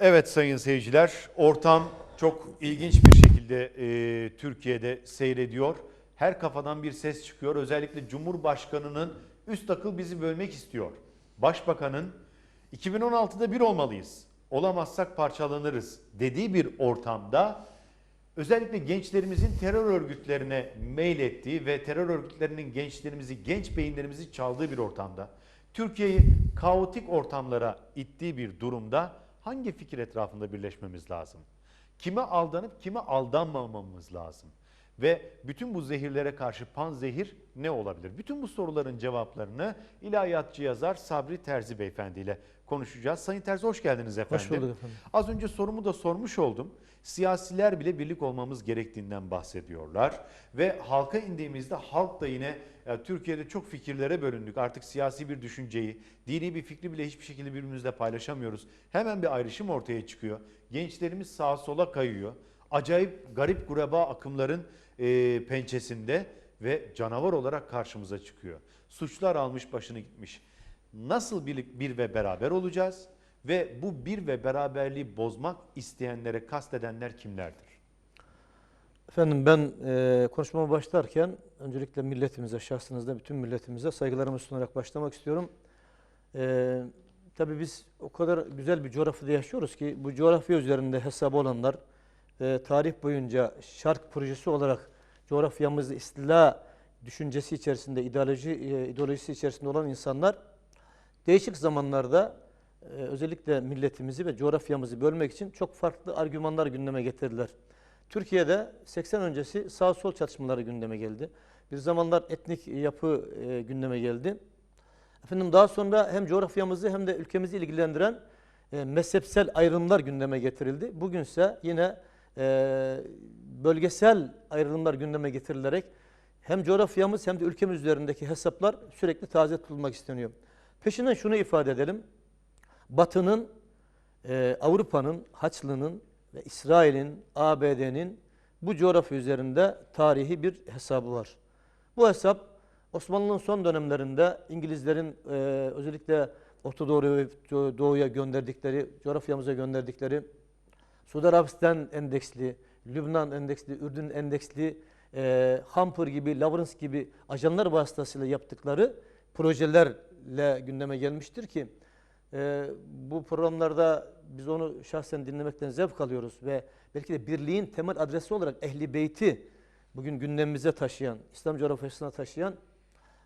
Evet sayın seyirciler, ortam çok ilginç bir şekilde e, Türkiye'de seyrediyor. Her kafadan bir ses çıkıyor. Özellikle Cumhurbaşkanı'nın üst akıl bizi bölmek istiyor. Başbakanın 2016'da bir olmalıyız, olamazsak parçalanırız dediği bir ortamda özellikle gençlerimizin terör örgütlerine mail ettiği ve terör örgütlerinin gençlerimizi, genç beyinlerimizi çaldığı bir ortamda, Türkiye'yi kaotik ortamlara ittiği bir durumda hangi fikir etrafında birleşmemiz lazım? Kime aldanıp kime aldanmamamız lazım? Ve bütün bu zehirlere karşı panzehir ne olabilir? Bütün bu soruların cevaplarını ilahiyatçı yazar Sabri Terzi Beyefendi ile konuşacağız. Sayın Terzi hoş geldiniz efendim. Hoş bulduk efendim. Az önce sorumu da sormuş oldum. Siyasiler bile birlik olmamız gerektiğinden bahsediyorlar. Ve halka indiğimizde halk da yine e, Türkiye'de çok fikirlere bölündük. Artık siyasi bir düşünceyi, dini bir fikri bile hiçbir şekilde birbirimizle paylaşamıyoruz. Hemen bir ayrışım ortaya çıkıyor. Gençlerimiz sağa sola kayıyor. Acayip garip gureba akımların e, pençesinde ve canavar olarak karşımıza çıkıyor. Suçlar almış başını gitmiş. Nasıl bir, bir ve beraber olacağız? Ve bu bir ve beraberliği bozmak isteyenlere kastedenler kimlerdir? Efendim ben e, konuşmama başlarken öncelikle milletimize, şahsınızda bütün milletimize saygılarımı sunarak başlamak istiyorum. E, tabii biz o kadar güzel bir coğrafyada yaşıyoruz ki bu coğrafya üzerinde hesabı olanlar e, tarih boyunca şark projesi olarak coğrafyamızı istila düşüncesi içerisinde, ideoloji e, ideolojisi içerisinde olan insanlar değişik zamanlarda e, özellikle milletimizi ve coğrafyamızı bölmek için çok farklı argümanlar gündeme getirdiler. Türkiye'de 80 öncesi sağ sol çatışmaları gündeme geldi. Bir zamanlar etnik yapı e, gündeme geldi. Efendim daha sonra hem coğrafyamızı hem de ülkemizi ilgilendiren e, mezhepsel ayrımlar gündeme getirildi. Bugünse yine e, bölgesel ayrımlar gündeme getirilerek hem coğrafyamız hem de ülkemiz üzerindeki hesaplar sürekli taze tutulmak isteniyor. Peşinden şunu ifade edelim. Batı'nın, e, Avrupa'nın, Haçlı'nın ve İsrail'in, ABD'nin bu coğrafya üzerinde tarihi bir hesabı var. Bu hesap Osmanlı'nın son dönemlerinde İngilizlerin e, özellikle Orta Doğu'ya gönderdikleri, coğrafyamıza gönderdikleri Suudi Arabistan endeksli, Lübnan endeksli, Ürdün endeksli, e, Hampur gibi, Lawrence gibi ajanlar vasıtasıyla yaptıkları projelerle gündeme gelmiştir ki e, bu programlarda biz onu şahsen dinlemekten zevk alıyoruz ve belki de birliğin temel adresi olarak Ehli Beyti bugün gündemimize taşıyan, İslam coğrafyasına taşıyan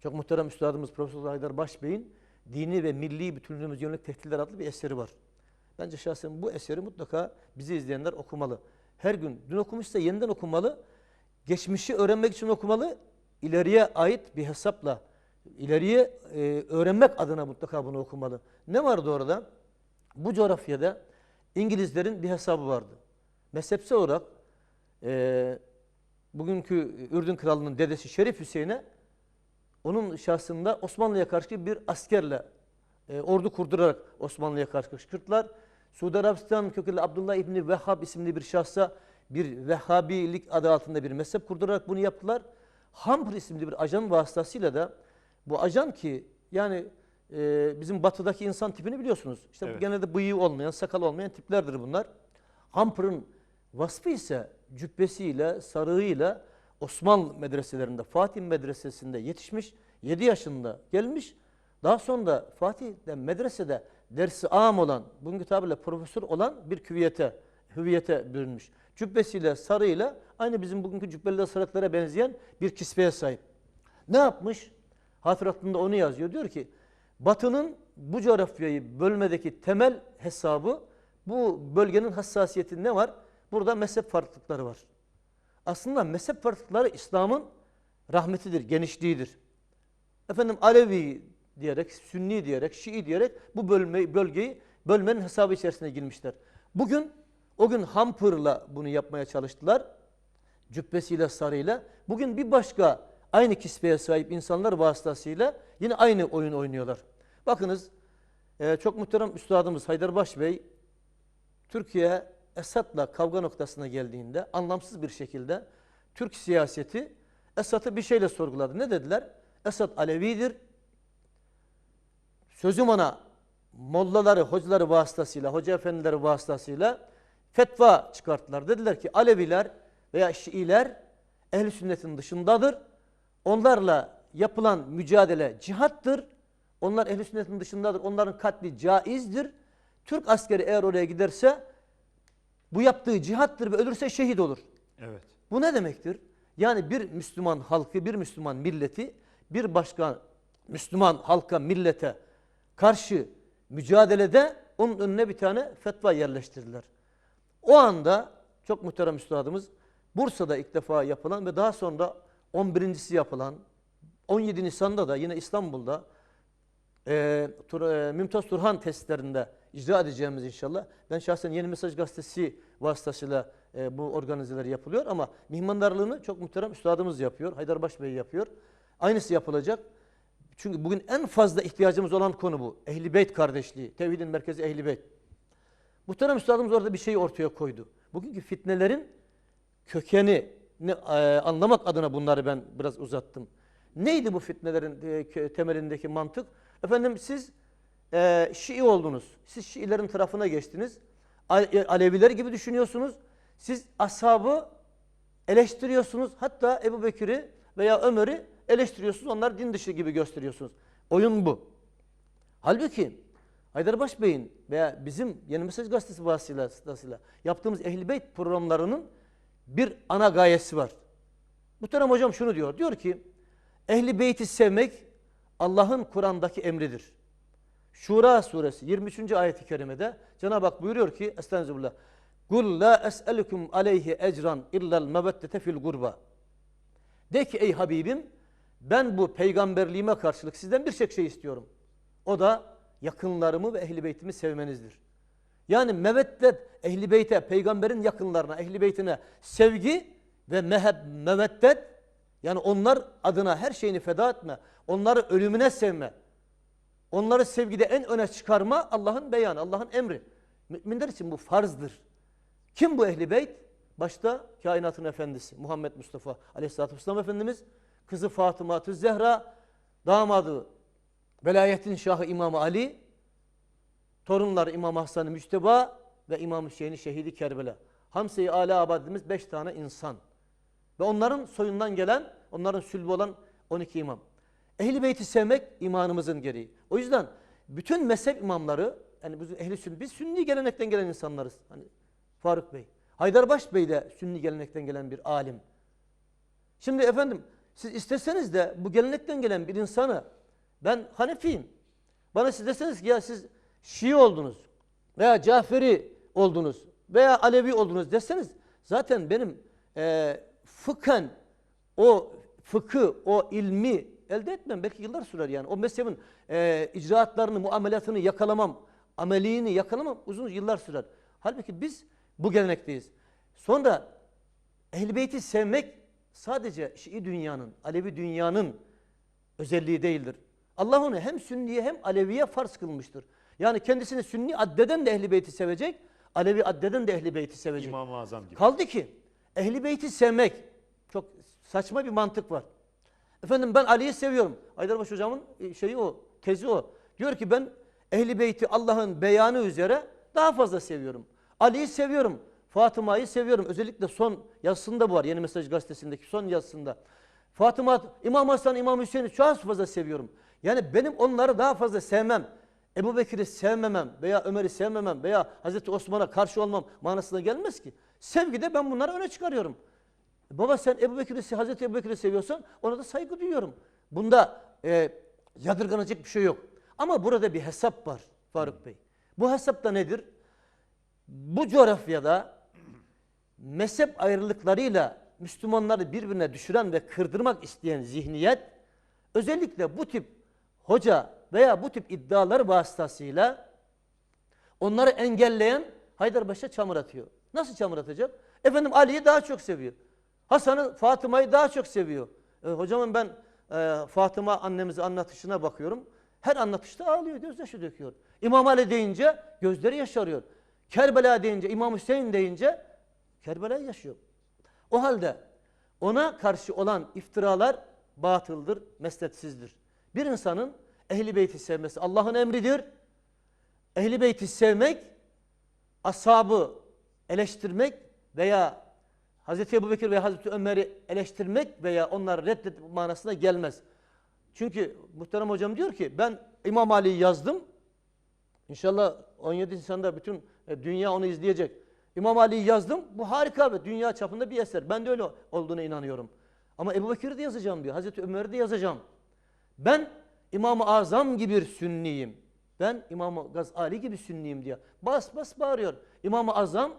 çok muhterem üstadımız Profesör Haydar Başbey'in Dini ve Milli Bütünlüğümüz Yönelik Tehditler adlı bir eseri var. Bence şahsen bu eseri mutlaka bizi izleyenler okumalı. Her gün, dün okumuşsa yeniden okumalı. Geçmişi öğrenmek için okumalı. ileriye ait bir hesapla, ileriye e, öğrenmek adına mutlaka bunu okumalı. Ne vardı orada? Bu coğrafyada İngilizlerin bir hesabı vardı. Mezhepsel olarak e, bugünkü Ürdün Kralı'nın dedesi Şerif Hüseyin'e onun şahsında Osmanlı'ya karşı bir askerle e, ordu kurdurarak Osmanlı'ya karşı kışkırttılar. Suudi Arabistan kökenli Abdullah İbni Vehhab isimli bir şahsa bir Vehhabilik adı altında bir mezhep kurdurarak bunu yaptılar. Hampr isimli bir ajan vasıtasıyla da bu ajan ki yani e, bizim batıdaki insan tipini biliyorsunuz. İşte Evet. genelde bıyığı olmayan, sakal olmayan tiplerdir bunlar. Hampr'ın vasfı ise cübbesiyle, sarığıyla Osmanlı medreselerinde, Fatih medresesinde yetişmiş, 7 yaşında gelmiş. Daha sonra da Fatih'te medresede dersi am olan, bugünkü tabirle profesör olan bir küviyete, hüviyete bürünmüş. Cübbesiyle, sarığıyla aynı bizim bugünkü cübbeli sarıklara benzeyen bir kisveye sahip. Ne yapmış? Hatıratında onu yazıyor. Diyor ki Batı'nın bu coğrafyayı bölmedeki temel hesabı bu bölgenin hassasiyeti ne var? Burada mezhep farklılıkları var. Aslında mezhep farklılıkları İslam'ın rahmetidir, genişliğidir. Efendim Alevi diyerek, Sünni diyerek, Şii diyerek bu bölme, bölgeyi bölmenin hesabı içerisine girmişler. Bugün o gün Hampır'la bunu yapmaya çalıştılar. Cübbesiyle, sarıyla. Bugün bir başka aynı kisveye sahip insanlar vasıtasıyla yine aynı oyun oynuyorlar. Bakınız e, çok muhterem üstadımız Haydarbaş Bey Türkiye Esad'la kavga noktasına geldiğinde anlamsız bir şekilde Türk siyaseti Esad'ı bir şeyle sorguladı. Ne dediler? Esad Alevidir. Sözüm ona mollaları, hocaları vasıtasıyla, hoca efendileri vasıtasıyla fetva çıkarttılar. Dediler ki Aleviler veya Şiiler ehl sünnetin dışındadır. Onlarla yapılan mücadele cihattır. Onlar ehl sünnetin dışındadır. Onların katli caizdir. Türk askeri eğer oraya giderse bu yaptığı cihattır ve ölürse şehit olur. Evet. Bu ne demektir? Yani bir Müslüman halkı, bir Müslüman milleti bir başka Müslüman halka, millete karşı mücadelede onun önüne bir tane fetva yerleştirdiler. O anda çok muhterem üstadımız Bursa'da ilk defa yapılan ve daha sonra 11.si yapılan 17 Nisan'da da yine İstanbul'da e, Tur- e, Mümtaz Turhan testlerinde icra edeceğimiz inşallah. Ben şahsen Yeni Mesaj Gazetesi vasıtasıyla e, bu organizeler yapılıyor ama mihmandarlığını çok muhterem üstadımız yapıyor. Haydarbaş Bey yapıyor. Aynısı yapılacak. Çünkü bugün en fazla ihtiyacımız olan konu bu. Ehli Beyt kardeşliği. Tevhidin merkezi Ehli Beyt. Muhterem üstadımız orada bir şey ortaya koydu. Bugünkü fitnelerin kökeni ne, e, anlamak adına bunları ben biraz uzattım. Neydi bu fitnelerin e, temelindeki mantık? Efendim siz e, Şii oldunuz. Siz Şiilerin tarafına geçtiniz. E, Aleviler gibi düşünüyorsunuz. Siz ashabı eleştiriyorsunuz. Hatta Ebu Bekir'i veya Ömer'i eleştiriyorsunuz. Onlar din dışı gibi gösteriyorsunuz. Oyun bu. Halbuki Haydarbaş Bey'in veya bizim Yeni Mesaj Gazetesi vasıtasıyla yaptığımız Ehl-i Beyt programlarının bir ana gayesi var. Muhterem hocam şunu diyor. Diyor ki Ehl-i Beyt'i sevmek Allah'ın Kur'an'daki emridir. Şura suresi 23. ayet-i kerimede Cenab-ı Hak buyuruyor ki Estağfirullah. Kul la es'elukum aleyhi ecran illel meveddete fil gurba. De ki ey Habibim ben bu peygamberliğime karşılık sizden bir tek şey istiyorum. O da yakınlarımı ve ehli beytimi sevmenizdir. Yani meveddet ehli beyte, peygamberin yakınlarına, ehli beytine sevgi ve meheb, meveddet yani onlar adına her şeyini feda etme. Onları ölümüne sevme. Onları sevgide en öne çıkarma Allah'ın beyanı, Allah'ın emri. Müminler için bu farzdır. Kim bu ehli beyt? Başta kainatın efendisi Muhammed Mustafa aleyhissalatü vesselam Efendimiz, kızı Fatıma Zehra, damadı velayetin şahı İmam Ali, torunları İmam Hasan-ı Müçteba ve İmam Hüseyin'i şehidi Kerbela. Hamse-i Ala abadimiz beş tane insan. Ve onların soyundan gelen, onların sülbü olan 12 imam. Ehli beyti sevmek imanımızın gereği. O yüzden bütün mezhep imamları, yani biz ehli sünni, biz sünni gelenekten gelen insanlarız. Hani Faruk Bey. Haydarbaş Bey de sünni gelenekten gelen bir alim. Şimdi efendim siz isteseniz de bu gelenekten gelen bir insanı ben Hanefiyim. Bana siz deseniz ki ya siz Şii oldunuz veya Caferi oldunuz veya Alevi oldunuz deseniz zaten benim e, fıkhen o fıkı, o ilmi elde etmem. Belki yıllar sürer yani. O mezhebin e, icraatlarını, muamelatını yakalamam, ameliğini yakalamam uzun yıllar sürer. Halbuki biz bu gelenekteyiz. Sonra Ehl-i Beyt'i sevmek sadece Şii dünyanın, Alevi dünyanın özelliği değildir. Allah onu hem Sünniye hem Aleviye farz kılmıştır. Yani kendisini Sünni addeden de Ehl-i Beyt'i sevecek, Alevi addeden de Ehl-i Beyt'i sevecek. İmam-ı Azam gibi. Kaldı ki Ehl-i Beyt'i sevmek çok saçma bir mantık var. Efendim ben Ali'yi seviyorum. Aydarbaş hocamın e, şeyi o, tezi o. Diyor ki ben Ehl-i Beyt'i Allah'ın beyanı üzere daha fazla seviyorum. Ali'yi seviyorum. Fatıma'yı seviyorum. Özellikle son yazısında bu var. Yeni Mesaj gazetesindeki son yazısında. Fatıma, İmam Hasan, İmam Hüseyin'i çok fazla seviyorum. Yani benim onları daha fazla sevmem. Ebu Bekir'i sevmemem veya Ömer'i sevmemem veya Hazreti Osman'a karşı olmam manasına gelmez ki. Sevgide ben bunları öne çıkarıyorum. Baba sen Ebu Bekir'i, Hazreti Ebu Bekir'i seviyorsan ona da saygı duyuyorum. Bunda e, yadırganacak bir şey yok. Ama burada bir hesap var Faruk Bey. Bu hesap da nedir? Bu coğrafyada mezhep ayrılıklarıyla Müslümanları birbirine düşüren ve kırdırmak isteyen zihniyet özellikle bu tip hoca veya bu tip iddialar vasıtasıyla onları engelleyen Haydarbaş'a çamur atıyor. Nasıl çamur atacak? Efendim Ali'yi daha çok seviyor. Hasan'ı, Fatıma'yı daha çok seviyor. E, hocamın ben e, Fatıma annemizi anlatışına bakıyorum. Her anlatışta ağlıyor, gözyaşı döküyor. İmam Ali deyince gözleri yaşarıyor. Kerbela deyince, İmam Hüseyin deyince Kerbela'yı yaşıyor. O halde ona karşı olan iftiralar batıldır, mesletsizdir. Bir insanın ehli beyti sevmesi Allah'ın emridir. Ehli beyti sevmek, ashabı eleştirmek veya Hz. Ebu Bekir veya Hz. Ömer'i eleştirmek veya onları reddetmek manasına gelmez. Çünkü muhterem hocam diyor ki ben İmam Ali'yi yazdım. İnşallah 17 Nisan'da bütün e, dünya onu izleyecek. İmam Ali'yi yazdım. Bu harika ve dünya çapında bir eser. Ben de öyle olduğuna inanıyorum. Ama Ebu Bekir'i de yazacağım diyor. Hazreti Ömer'i de yazacağım. Ben İmam-ı Azam gibi sünniyim. Ben İmam-ı Gazali gibi sünniyim diyor. Bas bas bağırıyor. İmam-ı Azam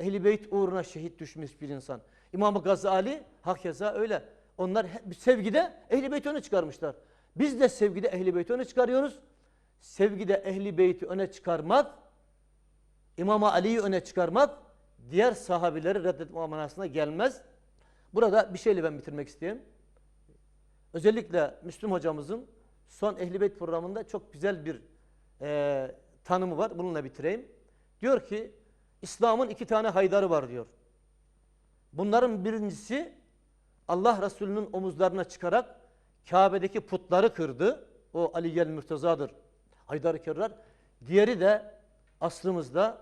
Ehl-i Beyt uğruna şehit düşmüş bir insan. İmam-ı Gazali hakeza öyle. Onlar sevgide Ehl-i Beyt'i öne çıkarmışlar. Biz de sevgide Ehl-i Beyt'i öne çıkarıyoruz. Sevgide Ehl-i Beyt'i öne çıkarmak, İmam Ali'yi öne çıkarmak diğer sahabileri reddetme manasına gelmez. Burada bir şeyle ben bitirmek istiyorum. Özellikle Müslüm hocamızın son Ehl-i Beyt programında çok güzel bir e, tanımı var. Bununla bitireyim. Diyor ki İslam'ın iki tane haydarı var diyor. Bunların birincisi Allah Resulü'nün omuzlarına çıkarak Kabe'deki putları kırdı. O Ali Gel Mürteza'dır. Haydar-ı Kerrar. Diğeri de aslımızda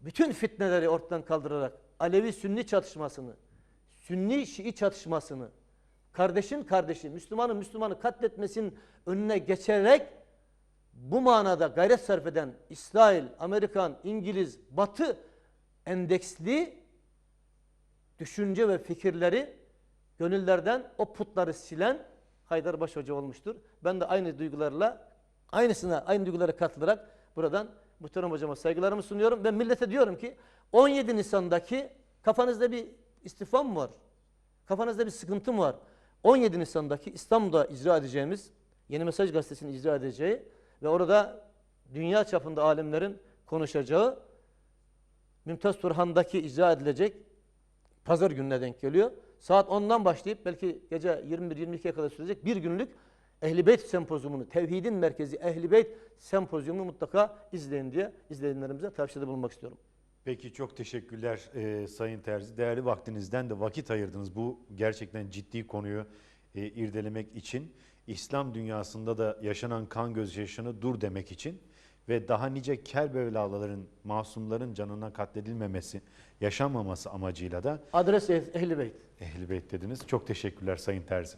bütün fitneleri ortadan kaldırarak Alevi-Sünni çatışmasını, Sünni-Şii çatışmasını, kardeşin kardeşi, Müslümanın Müslümanı katletmesinin önüne geçerek bu manada gayret sarf eden İsrail, Amerikan, İngiliz, Batı endeksli düşünce ve fikirleri gönüllerden o putları silen Haydarbaş Hoca olmuştur. Ben de aynı duygularla, aynısına, aynı duygulara katılarak buradan muhterem hocama saygılarımı sunuyorum. Ben millete diyorum ki 17 Nisan'daki kafanızda bir istifam var? Kafanızda bir sıkıntı mı var? 17 Nisan'daki İstanbul'da icra edeceğimiz Yeni Mesaj Gazetesi'nin icra edeceği ve orada dünya çapında alimlerin konuşacağı Mümtaz Turhan'daki icra edilecek pazar gününe denk geliyor. Saat 10'dan başlayıp belki gece 21-22'ye kadar sürecek bir günlük Ehl-i Beyt sempozyumunu, tevhidin merkezi Ehl-i Beyt sempozyumunu mutlaka izleyin diye izleyenlerimize tavsiyede bulunmak istiyorum. Peki çok teşekkürler e, Sayın Terzi. Değerli vaktinizden de vakit ayırdınız bu gerçekten ciddi konuyu e, irdelemek için. İslam dünyasında da yaşanan kan gözyaşını dur demek için ve daha nice Kerbelalıların, masumların canına katledilmemesi, yaşanmaması amacıyla da Adres Ehl-i Beyt. Ehl-i Beyt dediniz. Çok teşekkürler Sayın Terzi.